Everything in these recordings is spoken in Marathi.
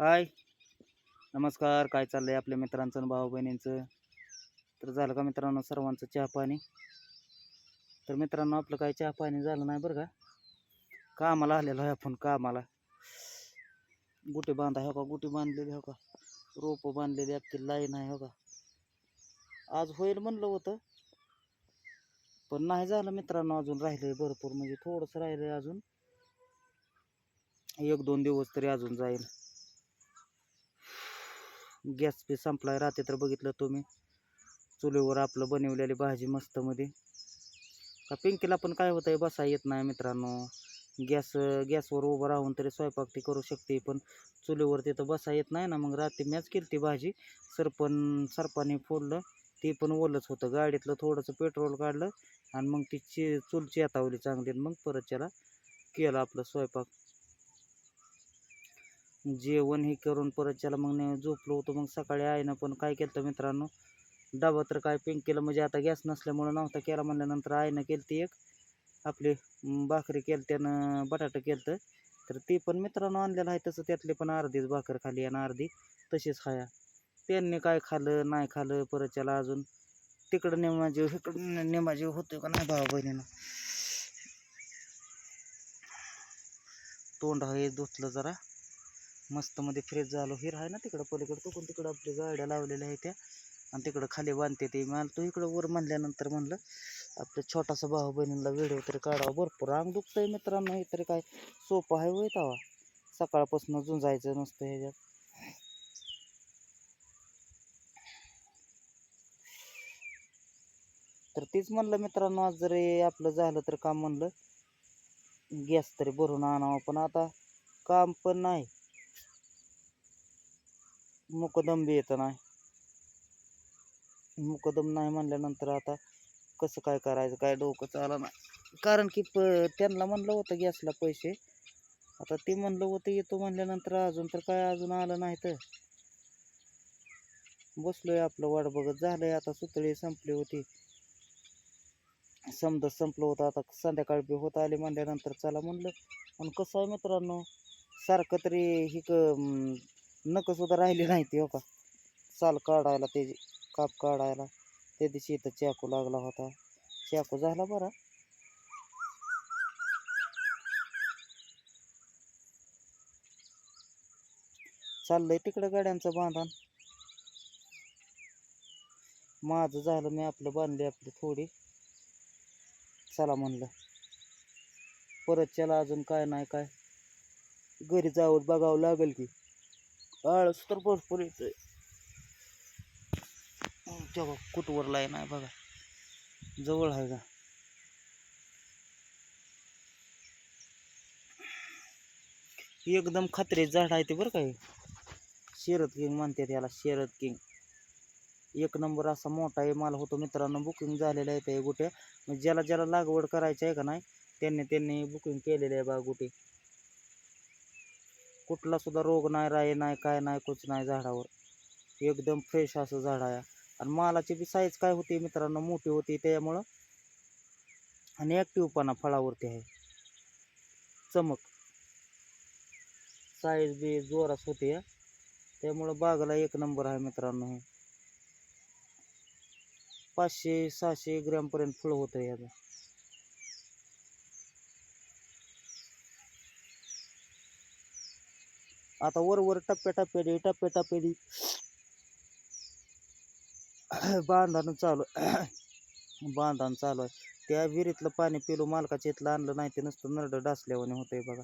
हाय. नमस्कार काय चाललंय आपल्या मित्रांचं आणि भाऊ बहिणींचं तर झालं का मित्रांनो सर्वांचं चहा पाणी? तर मित्रांनो आपलं काय चहा पाणी झालं नाही बरं का? कामाला आलेलो आहे आपण कामाला. गुटी बांधा हो का? गुटी बांधलेली हो का? रोपं बांधलेली आपली लाईन आहे हो का? आज होईल म्हणलं होतं. पण नाही झालं मित्रांनो अजून राहिलंय भरपूर. म्हणजे थोडंसं राहिलंय अजून. एक दोन दिवस तरी अजून जाईल. गॅस बी संपलाय राहते तर बघितलं तुम्ही. चुलीवर आपलं बनवलेली भाजी मस्त मध्ये. का पिंकीला पण काय होतंय बसा येत नाही मित्रांनो. गॅस गॅसवर उभं राहून तरी स्वयंपाक ती करू शकते पण चुलीवर तिथं बसा येत नाही ना. मग रात्री मॅच केली ती भाजी. सरपण सरपाने फोडलं. ते पण ओलंच होतं. गाडीतलं थोडंसं पेट्रोल काढलं आणि मग ती ची चूल चेतावली चांगली. आणि मग परत त्याला केलं आपलं स्वयंपाक. जेवण हे करून परत त्याला मग ने झोपलो होतो मग सकाळी आईनं पण काय केलं मित्रांनो? डबा तर काय पिंक केलं म्हणजे आता गॅस नसल्यामुळं नव्हता केला म्हणल्यानंतर आईनं केलं ती एक. आपली भाकरी केलं त्यानं बटाटा केलं तर ते पण मित्रांनो आणलेलं आहे तसं त्यातली पण अर्धीच भाकर खाली आणि अर्धी तशीच खाया. त्यांनी काय खाल्लं नाही खाल्लं परत त्याला अजून तिकडं नेमाजीव इकडं नेमाजीव होतोय का नाही भावा बहिणीनं? तोंड हे धुतलं जरा. मस्त मध्ये फ्रेश झालो. हिर आहे ना तिकडं पलीकडं? तो पण तिकडं आपली गाड्या लावलेल्या आहेत त्या. आणि तिकडं खाली बांधते ते. मला तो इकडं वर म्हणल्यानंतर म्हणलं आपल्या छोटासा भाऊ बहिणीला व्हिडिओ तरी काढावा. भरपूर अंग दुखतंय मित्रांनो. हे तरी काय सोपं आहे होय तवा. सकाळपासून झुंजायचं नसतं ह्याच्यात. तर तेच म्हणलं मित्रांनो आज जरी आपलं झालं तर काम म्हणलं गॅस तरी भरून आणावं. पण आता काम पण नाही. मुकदम बी येत नाही. मुकदम नाही म्हणल्यानंतर आता कसं काय करायचं काय डोकं चालं नाही कारण की प त्यांना म्हणलं होतं गॅसला पैसे. आता ते म्हणलं होतं येतो म्हणल्यानंतर अजून तर काय अजून आलं नाही तर. बसलोय आपलं वाट बघत झालंय आता सुतळी संपली होती. समजा संपलं होतं आता संध्याकाळ बी होत आले म्हणल्यानंतर चला म्हणलं. आणि कसं आहे मित्रांनो सारखं तरी ही क नकसुद्धा राहिली नाही ती हो का. साल काढायला त्याची काप काढायला त्या दिवशी इथं चाकू लागला होता. चाकू झाला बरा. चाललंय तिकडं गाड्यांचं बांधण. माझं झालं मी आपलं बांधले आपली थोडी. चला म्हणलं. परत चला अजून काय नाही काय. घरी जावं बघावं लागेल की. आळस तर भरपूर येतोय. तेव्हा कुठवर आहे नाही बघा. जवळ आहे का? एकदम खात्री झाड आहे ते बरं काय शेरत किंग म्हणते त्याला शरद किंग. एक नंबर असा मोठा आहे माल होतो मित्रांनो बुकिंग झालेलं आहे ते गुट्या ज्याला ज्याला लागवड करायची आहे का नाही त्यांनी त्यांनी बुकिंग केलेलं आहे बा गुटे. कुठला सुद्धा रोग नाही राही नाही काय नाही कुछ नाही झाडावर. एकदम फ्रेश असं झाड आहे. आणि मालाची बी साईज काय होती मित्रांनो? मोठी होती त्यामुळं आणि ॲक्टिव्हपणा फळावरती आहे. चमक. साईज बी जोरात होते त्यामुळं बागाला एक नंबर आहे मित्रांनो हे. पाचशे सहाशे ग्रॅमपर्यंत फळं होतं याचं. आता वर वर टप्प्या टप्प्याने टप्प्या टप्प्याने बांधण चालू बांधण चालू आहे. त्या विहिरीतलं पाणी पिलो मालकाच्या इथलं आणलं नाही ते नुसतं नरड डासल्यावाने होतंय बघा.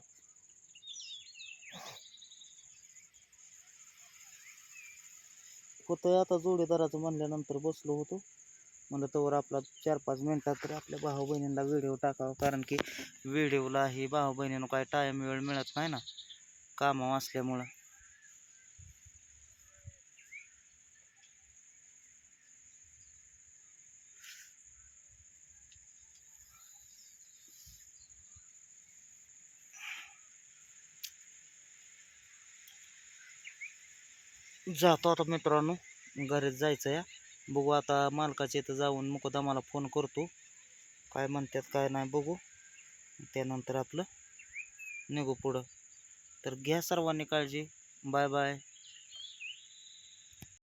होतंय आता जोडीदाराचं म्हणल्यानंतर बसलो होतो. म्हणलं तोवर आपला चार पाच मिनटात तर आपल्या भाऊ बहिणींना व्हिडिओ टाकावा कारण की व्हिडिओला ही भाऊ बहिणीनं काय टाईम वेळ मिळत नाही ना. कामं असल्यामुळं. जातो आता मित्रांनो घरीच जायचं या बघू आता मालकाच्या इथं जाऊन मुकदमाला फोन करतो. काय म्हणतात काय नाही बघू. त्यानंतर आपलं निघू पुढं. तर घ्या सर्वांनी काळजी. Bye bye.